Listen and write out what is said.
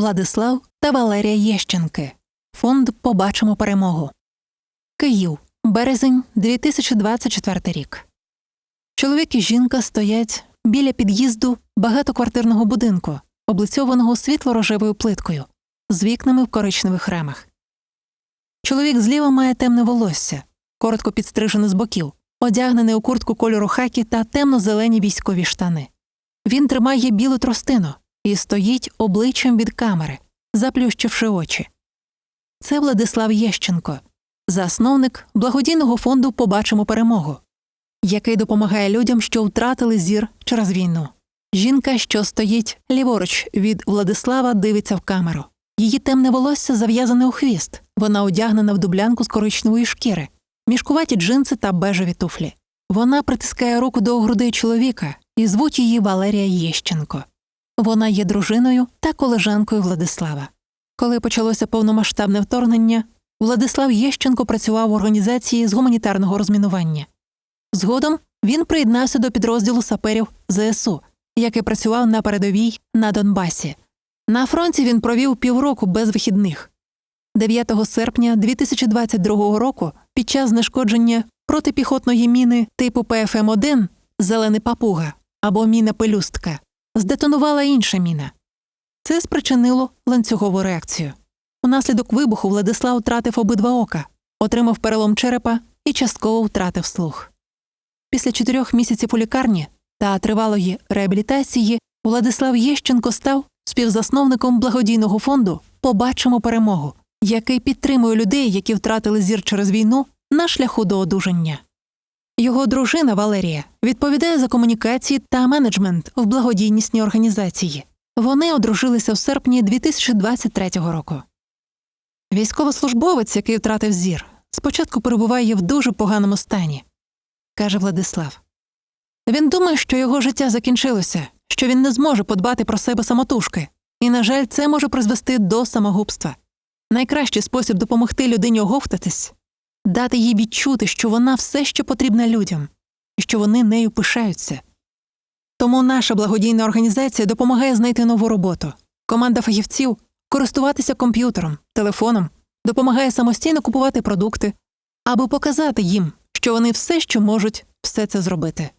Владислав та Валерія Єщенки. Фонд Побачимо перемогу. Київ. Березень 2024 рік. Чоловік і жінка стоять біля під'їзду багатоквартирного будинку, облицьованого світло-рожевою плиткою, з вікнами в коричневих рамах. Чоловік зліва має темне волосся, коротко підстрижене з боків, одягнений у куртку кольору хакі та темно-зелені військові штани. Він тримає білу тростину і стоїть обличчям від камери, заплющивши очі. Це Владислав Єщенко, засновник благодійного фонду Побачимо перемогу, який допомагає людям, що втратили зір через війну. Жінка, що стоїть ліворуч від Владислава, дивиться в камеру. Її темне волосся зав'язане у хвіст. Вона одягнена в дублянку з коричневої шкіри, мішкуваті джинси та бежеві туфлі. Вона притискає руку до грудей чоловіка і звуть її Валерія Єщенко. Вона є дружиною та колежанкою Владислава. Коли почалося повномасштабне вторгнення, Владислав Єщенко працював в організації з гуманітарного розмінування. Згодом він приєднався до підрозділу саперів ЗСУ, який працював на передовій на Донбасі. На фронті він провів півроку без вихідних. 9 серпня 2022 року під час знешкодження протипіхотної міни типу ПФМ-1 Зелений папуга або міна пелюстка здетонувала інша міна. Це спричинило ланцюгову реакцію. Унаслідок вибуху Владислав втратив обидва ока, отримав перелом черепа і частково втратив слух. Після чотирьох місяців у лікарні та тривалої реабілітації Владислав Єщенко став співзасновником благодійного фонду Побачимо перемогу, який підтримує людей, які втратили зір через війну на шляху до одужання. Його дружина Валерія відповідає за комунікації та менеджмент в благодійнісній організації. Вони одружилися в серпні 2023 року. Військовослужбовець, який втратив зір, спочатку перебуває в дуже поганому стані, каже Владислав. Він думає, що його життя закінчилося, що він не зможе подбати про себе самотужки, і, на жаль, це може призвести до самогубства. Найкращий спосіб допомогти людині оговтатись дати їй відчути, що вона все ще потрібна людям, і що вони нею пишаються. Тому наша благодійна організація допомагає знайти нову роботу. Команда фахівців користуватися комп'ютером, телефоном, допомагає самостійно купувати продукти, аби показати їм, що вони все, ще можуть, все це зробити.